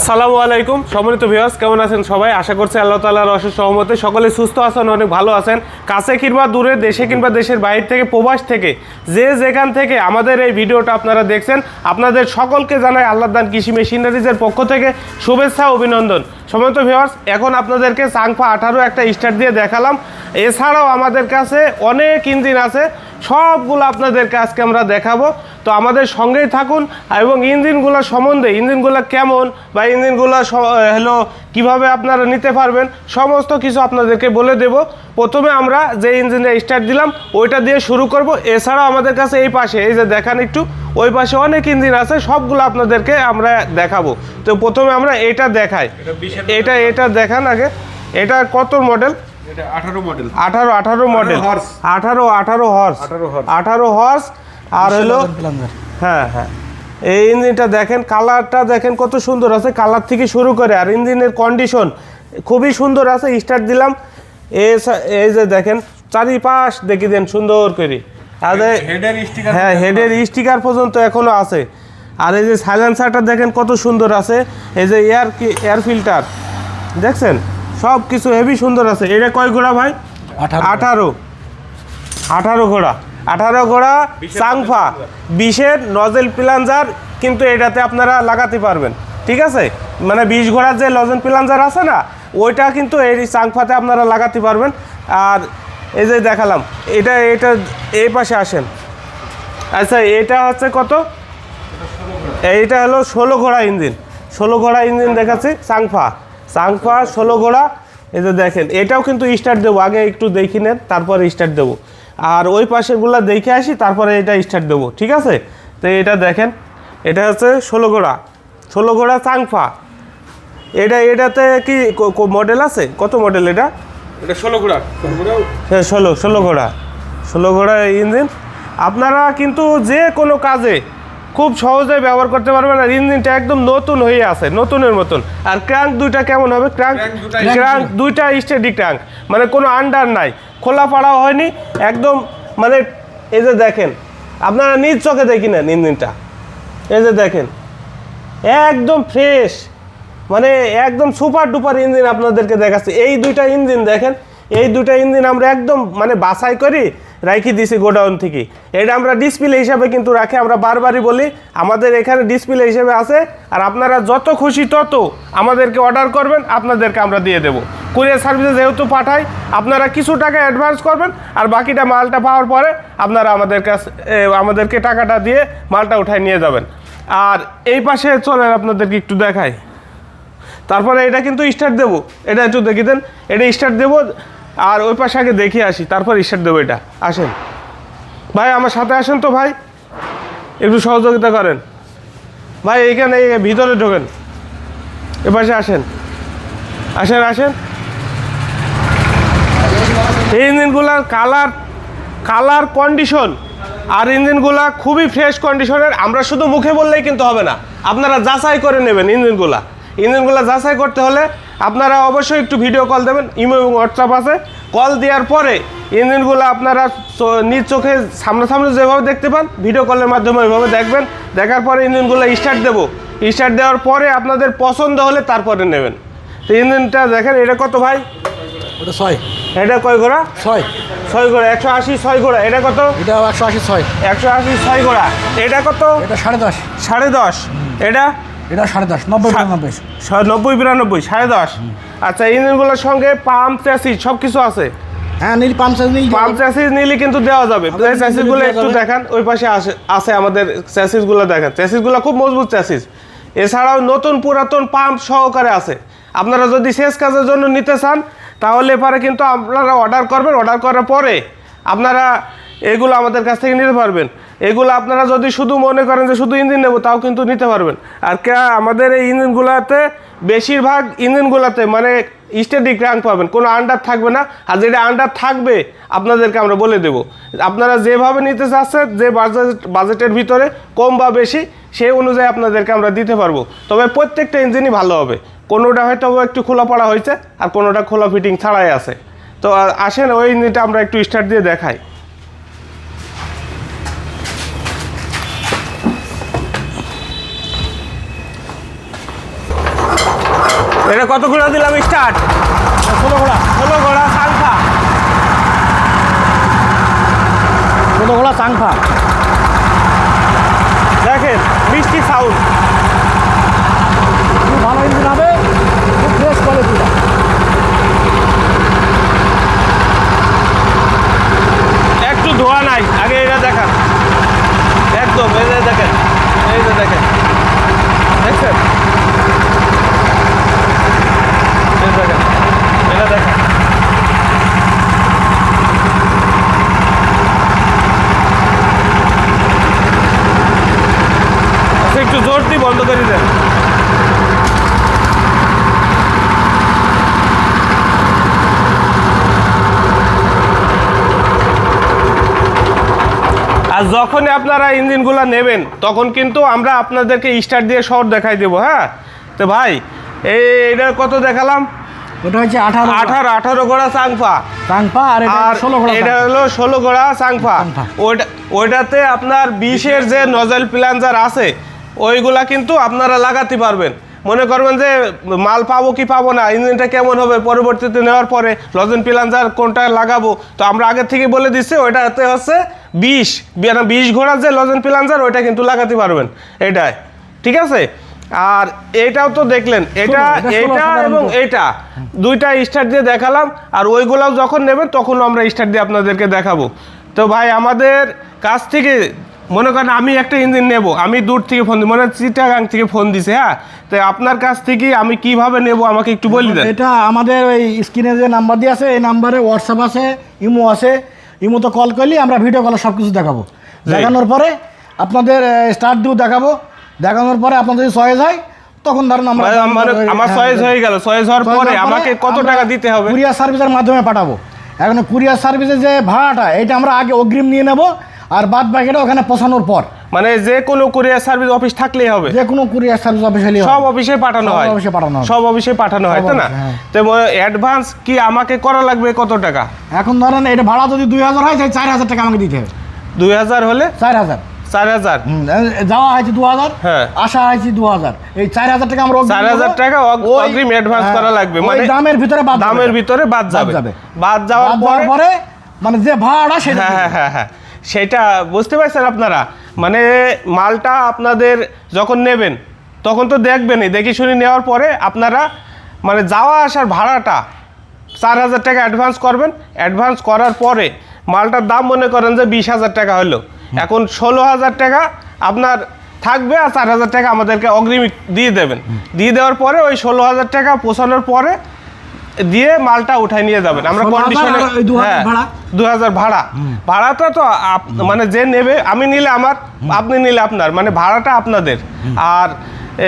আসসালামু আলাইকুম। সম্মানিত ভিউয়ার্স কেমন আছেন সবাই? আশা করছি আল্লাহ তাআলার অশেষ সহমতে সকলে সুস্থ আছেন, অনেক ভালো আছেন। কাছে কিংবা দূরে, দেশে কিংবা দেশের বাইরে থেকে, প্রবাস থেকে, যে যেখান থেকে আমাদের এই ভিডিওটা আপনারা দেখছেন, আপনাদের সকলকে জানাই আল্লাহ দান কৃষি মেশিনারিজের পক্ষ থেকে শুভেচ্ছা, অভিনন্দন। সম্মানিত ভিউয়ার্স এখন আপনাদেরকে চাংফা আঠারো একটা স্টার্ট দিয়ে দেখালাম। এছাড়াও আমাদের কাছে অনেক ইঞ্জিন আছে। সবগুলো আপনাদেরকে আজকে আমরা দেখাবো। তো আমাদের সঙ্গেই থাকুন এবং ইঞ্জিনগুলো সম্বন্ধে ইঞ্জিনগুলো কেমন বা ইঞ্জিনগুলো হলো কীভাবে আপনারা নিতে পারবেন সমস্ত কিছু আপনাদেরকে বলে দেব। প্রথমে আমরা যে ইঞ্জিনটা স্টার্ট দিলাম ওইটা দিয়ে শুরু করব। এছাড়াও আমাদের কাছে এই পাশে এই যে দেখান একটু ওই পাশে অনেক ইঞ্জিন আছে সবগুলো আপনাদেরকে আমরা দেখাবো। তো প্রথমে আমরা এটা দেখাই। এটা এটা দেখান আগে। এটা কত মডেল এটা আঠারো মডেল আঠারো আঠারো মডেল horse। আঠারো আঠারো হর্স 18 আঠারো হর্স আর হলো হ্যাঁ হ্যাঁ। এই ইঞ্জিনটা দেখেন কালারটা দেখেন কত সুন্দর আছে। কালার থেকে শুরু করে আর ইঞ্জিনের কন্ডিশন খুবই সুন্দর আছে। স্টার্ট দিলাম। এই যে দেখেন চারিপাশ দেখি দেন সুন্দর করে। আর হেডের স্টিকার হ্যাঁ হেডের স্টিকার পর্যন্ত এখনও আছে। আর এই যে সাইলেন্সারটা দেখেন কত সুন্দর আছে। এই যে এয়ার এয়ার ফিল্টার দেখছেন? সব কিছু হেভি সুন্দর আছে। এটা কয় ঘোড়া ভাই? আঠারো। আঠারো। আঠারো ঘোড়া। আঠারো ঘোড়া সাংফা বিশের নজেল প্লাঞ্জার কিন্তু এটাতে আপনারা লাগাতে পারবেন। ঠিক আছে? মানে বিশ ঘোড়ার যে লজেন প্লাঞ্জার আছে না ওইটা কিন্তু এই সাংফাতে আপনারা লাগাতে পারবেন। আর এই যে দেখালাম এটা এটা এই পাশে আসেন। আচ্ছা এটা হচ্ছে কত? এইটা হলো ষোলো ঘোড়া ইঞ্জিন। ষোলো ঘোড়া ইঞ্জিন দেখাচ্ছি সাংফা সাংফা ষোলো ঘোড়া এই যে দেখেন এটাও কিন্তু স্টার্ট দেবো আগে একটু দেখি নেন তারপরে স্টার্ট দেবো। আর ওই পাশেরগুলো দেখে আসি তারপরে এটা স্টার্ট দেবো ঠিক আছে? তো এটা দেখেন এটা হচ্ছে ষোলো ঘোড়া ষোলো ঘোড়া সাংফা এটা এটাতে কি মডেল আছে? কত মডেল এটা? এটা ষোলো ঘোড়া হ্যাঁ ষোলো ষোলো ঘোড়া ষোলো ঘোড়া ইঞ্জিন। আপনারা কিন্তু যে কোনো কাজে খুব সহজে ব্যবহার করতে পারবেন আর ইঞ্জিনটা একদম নতুন হয়ে আছে নতুনের মতন। আর ক্র্যাঙ্ক দুইটা কেমন হবে? ক্র্যাঙ্ক ক্র্যাঙ্ক দুইটা স্টেডি ক্র্যাঙ্ক। মানে কোনো আন্ডার নাই। খোলা পাড়াও হয়নি একদম মানে এই যে দেখেন আপনারা নিজ চোখে দেখি নেন ইঞ্জিনটা। এই যে দেখেন একদম ফ্রেশ মানে একদম সুপার ডুপার ইঞ্জিন আপনাদেরকে দেখাচ্ছে। এই দুইটা ইঞ্জিন দেখেন এই দুইটা ইঞ্জিন আমরা একদম মানে বাছাই করি রাখি দিছি গোডাউন থেকে। এটা আমরা ডিসপ্লে হিসাবে কিন্তু রাখি, আমরা বারবারই বলি, আমাদের এখানে ডিসপ্লে হিসাবে আছে, আর আপনারা যত খুশি তত আমাদেরকে অর্ডার করবেন, আপনাদেরকে আমরা দিয়ে দেবো। কুরিয়ার সার্ভিসে যেহেতু পাঠাই, আপনারা কিছু টাকা অ্যাডভান্স করবেন, আর বাকিটা মালটা পাওয়ার পরে আপনারা আমাদের কাছে আমাদেরকে টাকাটা দিয়ে মালটা উঠায় নিয়ে যাবেন। আর এই পাশে চলেন আপনাদেরকে একটু দেখাই। তারপরে এটা কিন্তু স্টার্ট দেবো। এটা একটু দেখি দেন, এটা স্টার্ট দেবো আর ওই পাশে আগে দেখে আসি, তারপর স্টার্ট দেবো এটা। আসেন। ভাই, আমার সাথে আসেন তো ভাই। একটু সহযোগিতা করেন। ভাই, এইখানে, এই ভিতরে ঢোকেন। এ পাশে আসেন। আসেন আসেন। এই ইঞ্জিনগুলার কালার কালার কন্ডিশন আর ইঞ্জিনগুলা খুবই ফ্রেশ কন্ডিশনের। আমরা শুধু মুখে বললেই কিন্তু হবে না। আপনারা যাচাই করে নেবেন ইঞ্জিনগুলা। ইঞ্জিনগুলা যাচাই করতে হলে আপনারা অবশ্যই একটু ভিডিও কল দেবেন ইমো এবং হোয়াটসঅ্যাপ আছে। কল দেওয়ার পরে ইঞ্জিনগুলো আপনারা নিজ চোখে সামনাসামনি যেভাবে দেখতে পান ভিডিও কলের মাধ্যমে ওইভাবে দেখবেন। দেখার পরে ইঞ্জিনগুলো স্টার্ট দেবো। স্টার্ট দেওয়ার পরে আপনাদের পছন্দ হলে তারপরে নেবেন। তো ইঞ্জিনটা দেখেন এটা কত ভাই? ওটা ছয়। এটা কয় ঘোড়া? ছয়। ছয় ঘোড়া একশো আশি ছয় ঘোড়া এটা কত? এটা একশো আশি ছয়। একশো আশি ছয় ঘোড়া এটা কত? এটা সাড়ে দশ। সাড়ে দশ। এটা? এটা সাড়ে দশ নব্বই বিরানব্বই। নব্বই বিরানব্বই সাড়ে দশ। আচ্ছা ইঞ্জিনগুলোর সঙ্গে পাম্প চ্যাসিস সব কিছু আছে? হ্যাঁ নীল পাম্প নেই পাম্প চ্যাসিস নিলে কিন্তু দেওয়া যাবে। চ্যাসিসগুলো একটু দেখান ওই পাশে আসে আছে আমাদের চ্যাসিসগুলো দেখেন। চ্যাসিসগুলো খুব মজবুত চ্যাসিস এছাড়াও নতুন পুরাতন পাম্প সহকারে আছে। আপনারা যদি শেষ কাজের জন্য নিতে চান তাহলে পরে কিন্তু আপনারা অর্ডার করবেন। অর্ডার করার পরে আপনারা এগুলো আমাদের কাছ থেকে নিতে পারবেন। এগুলো আপনারা যদি শুধু মনে করেন যে শুধু ইঞ্জিন নেব, তাও কিন্তু নিতে পারবেন। আর কে, আমাদের এই ইঞ্জিনগুলোতে বেশিরভাগ ইঞ্জিনগুলোতে মানে স্টেডি ক্র্যাঙ্ক পাবেন, কোনো আন্ডার থাকবে না। আর যেটা আন্ডার থাকবে, আপনাদেরকে আমরা বলে দেব। আপনারা যেভাবে নিতে চাচ্ছেন, যে বাজেট বাজেটের ভিতরে, কম বা বেশি সেই অনুযায়ী আপনাদেরকে আমরা দিতে পারব। তবে প্রত্যেকটা ইঞ্জিনই ভালো হবে। কোনোটা হয়তো একটু খোলা পড়া হয়েছে, আর কোনোটা খোলা ফিটিং ছাড়াই আছে। তো আসেন, ওই ইঞ্জিনটা আমরা একটু স্টার্ট দিয়ে দেখাই। এটা কত ঘোড়া দিলাম? স্টার্ট ষোলো ঘোড়া। ষোলো ঘোড়া সাংখা ষোলো ঘোড়া সাংখা দেখেন মিষ্টি সাউন্ড খুব ভালো ইঞ্জিন হবে খুব ফ্রেশ কোয়ালিটিটা একটু ধোয়া নাই আগে এটা দেখান একদম এই যে দেখেন এই যে দেখেন দেখছেন এই দেখেন এটা দেখেন আচ্ছা, একটু জোর দিয়ে বন্ধ করে দেন আর যখনই আপনারা ইঞ্জিনগুলো নেবেন তখন কিন্তু আমরা আপনাদেরকে স্টার্ট দিয়ে শর্ট দেখাই দেবো হ্যাঁ? তো ভাই এই এটা কত দেখালাম? ওটা হচ্ছে আঠারো আঠারো আঠারো গোড়া চাংফা। চাংফা আর এটা ষোলো এটা হলো ষোলো গোড়া চাংফা। ওইটা ওইটাতে আপনার বিশের যে নজেল প্লাঞ্জার আছে ওইগুলা কিন্তু আপনারা লাগাতে পারবেন। মনে করবেন যে মাল পাবো কি পাবো না ইঞ্জিনটা কেমন হবে পরবর্তীতে নেওয়ার পরে লজেন প্লাঞ্জার কোনটা লাগাবো তো আমরা আগের থেকে বলে দিচ্ছি ওইটাতে হচ্ছে মানে বিশ ঘোড়ার যে লজেন প্লাঞ্জার ওইটা কিন্তু লাগাতে পারবেন এটাই ঠিক আছে আর এটাও তো দেখলেন এটা এটা এবং। এটা দুইটা স্টার্ট দিয়ে দেখালাম আর ওইগুলাও যখন নেবেন তখন আমরা স্টার্ট দিয়ে আপনাদেরকে দেখাবো তো ভাই আমাদের কাছ থেকে মনে করেন আমি একটা ইঞ্জিন নেব আমি দূর থেকে ফোন মনে হয় চিটাগাং থেকে ফোন দিছে হ্যাঁ? তো আপনার কাছ থেকে আমি কীভাবে নেব আমাকে একটু বলি দেন। এটা আমাদের ওই স্ক্রিনে যে নাম্বার দিয়ে আছে এই নাম্বারে হোয়াটসঅ্যাপ আছে ইমো আছে। ইমোতে কল করলে আমরা ভিডিও কলে সব কিছু দেখাবো। দেখানোর পরে আপনাদের স্টার্ট দিয়েও দেখাবো। দেখানোর পরে আপনার যদি চয়েস হয় তখন ধরুন আমরা মানে আমার- আমার চয়েস হয়ে গেল। চয়েস হওয়ার পরে আমাকে কত টাকা দিতে হবে? কুরিয়ার সার্ভিসের মাধ্যমে পাঠাবো। এখন কুরিয়ার সার্ভিসের যে ভাড়াটা এটা আমরা আগে অগ্রিম নিয়ে নেব। আর বাদ বাকিটা ওখানে পৌঁছানোর পর। মানে যে কোনো কুরিয়ার সার্ভিস অফিস থাকলেই হবে। যে কোনো কুরিয়ার সার্ভিস অফিস হলেই সব অফিসে পাঠানো হয়। অফিসে পাঠানো হবে। সব অফিসে পাঠানো হয় তাই না? হ্যাঁ। তো অ্যাডভান্স কি আমাকে করা লাগবে কত টাকা? এখন ধরেন এটা ভাড়া যদি দুই হাজার হয় তাহলে চার হাজার টাকা আমাকে দিতে হবে। দুই হাজার হলে? চার হাজার। চার হাজার? যাওয়া হয়েছে দু হাজার হ্যাঁ। আসা হয়েছে দু হাজার। এই চার হাজার টাকা আমরা চার হাজার টাকা অগ- অগ্রিম হ্যাঁ, করা লাগবে। মানে দামের ভিতরে বাদ দামের ভিতরে বাদ যাবে। বাদ যাওয়ার পরে মানে যে ভাড়া সেটা হ্যাঁ হ্যাঁ হ্যাঁ হ্যাঁ। সেটা বুঝতে পারছেন আপনারা? মানে মালটা আপনাদের যখন নেবেন তখন তো দেখবেনই। দেখি শুনে নেওয়ার পরে আপনারা মানে যাওয়া আসার ভাড়াটা চার হাজার টাকা অ্যাডভান্স করবেন। অ্যাডভান্স করার পরে মালটার দাম মনে করেন যে বিশ হাজার টাকা হলো। এখন ষোলো হাজার টাকা আপনার থাকবে আর চার হাজার টাকা আমাদেরকে অগ্রিম দিয়ে দেবেন। দিয়ে দেওয়ার পরে ওই ষোলো হাজার টাকা পৌঁছানোর পরে দিয়ে মালটা উঠাই নিয়ে যাবেন। আমরা কন্ডিশনে আর ওই 2000 ভাড়া? দু হাজার ভাড়া। ভাড়াটা তো মানে যে নেবে আমি নিলে আমার আপনি নিলে আপনার। মানে ভাড়াটা আপনাদের। আর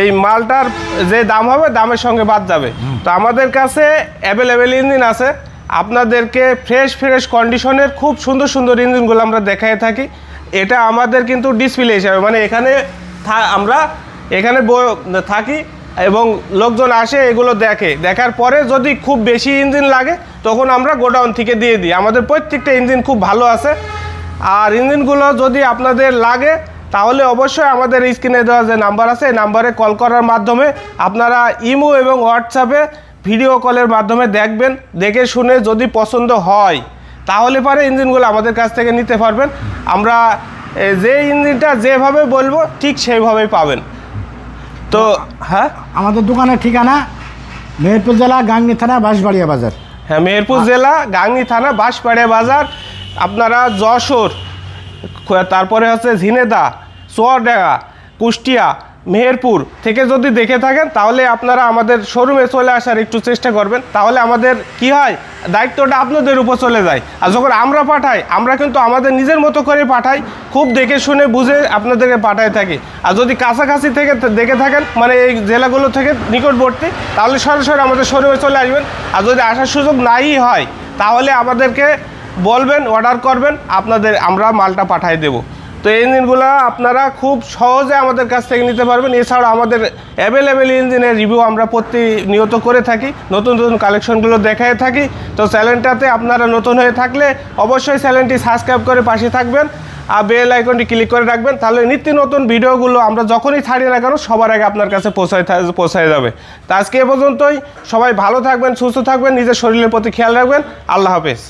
এই মালটার যে দাম হবে দামের সঙ্গে বাদ যাবে। তো আমাদের কাছে অ্যাভেলেবেল ইঞ্জিন আছে। আপনাদেরকে ফ্রেশ ফ্রেশ কন্ডিশনের খুব সুন্দর সুন্দর ইঞ্জিনগুলো আমরা দেখাই থাকি। এটা আমাদের কিন্তু ডিসপ্লে হিসাবে মানে এখানে আমরা এখানে থাকি এবং লোকজন আসে, এগুলো দেখে। দেখার পরে যদি খুব বেশি ইঞ্জিন লাগে, তখন আমরা গোডাউন থেকে দিয়ে দিই। আমাদের প্রত্যেকটা ইঞ্জিন খুব ভালো আছে। আর ইঞ্জিনগুলো যদি আপনাদের লাগে, তাহলে অবশ্যই আমাদের স্ক্রিনে দেওয়া যে নাম্বার আছে, এই নাম্বারে কল করার মাধ্যমে আপনারা ইমো এবং হোয়াটসঅ্যাপে ভিডিও কলের মাধ্যমে দেখবেন, দেখে শুনে যদি পছন্দ হয়, তাহলে পরে ইঞ্জিনগুলো আমাদের কাছ থেকে নিতে পারবেন। আমরা যে ইঞ্জিনটা যেভাবে বলব, ঠিক সেইভাবেই পাবেন। তো হ্যাঁ? আমাদের দোকানের ঠিকানা মেহেরপুর জেলা গাংনি থানা বাঁশবাড়িয়া বাজার। হ্যাঁ মেহেরপুর জেলা গাংনি থানা বাঁশবাড়িয়া বাজার আপনারা যশোর তারপরে হচ্ছে ঝিনেদা চুয়াডাঙ্গা কুষ্টিয়া মেহেরপুর থেকে যদি দেখে থাকেন, তাহলে আপনারা আমাদের শোরুমে চলে আসার একটু চেষ্টা করবেন। তাহলে আমাদের কি হয়? দায়িত্বটা আপনাদের উপর চলে যায়। আর যখন আমরা পাঠাই, আমরা কিন্তু আমাদের নিজের মতো করে পাঠাই, খুব দেখে শুনে বুঝে আপনাদেরকে পাঠাই থাকি। আর যদি কাছাকাছি থেকে দেখে থাকেন মানে এই জেলাগুলো থেকে নিকটবর্তী, তাহলে সরাসরি আমাদের শোরুমে চলে আসবেন। আর যদি আসার সুযোগ নাই হয়, তাহলে আমাদেরকে বলবেন অর্ডার করবেন, আপনাদের আমরা মালটা পাঠিয়ে দেব। তো এই ইঞ্জিনগুলো আপনারা খুব সহজে আমাদের কাছ থেকে নিতে পারবেন। এছাড়া আমাদের অ্যাভেলেবেল ইঞ্জিনের রিভিউ আমরা প্রতিনিয়ত করে থাকি, নতুন নতুন কালেকশনগুলো দেখায় থাকি। তো চ্যানেলটাতে আপনারা নতুন হয়ে থাকলে অবশ্যই চ্যানেলটি সাবস্ক্রাইব করে পাশে থাকবেন আর বেল আইকনটি ক্লিক করে রাখবেন। তাহলে নিত্য নতুন ভিডিওগুলো আমরা যখনই ছাড়ি না কেন, সবার আগে আপনার কাছে পৌঁছায় পৌঁছায় যাবে। তা আজকে এ পর্যন্তই। সবাই ভালো থাকবেন, সুস্থ থাকবেন, নিজের শরীরের প্রতি খেয়াল রাখবেন। আল্লাহ হাফেজ।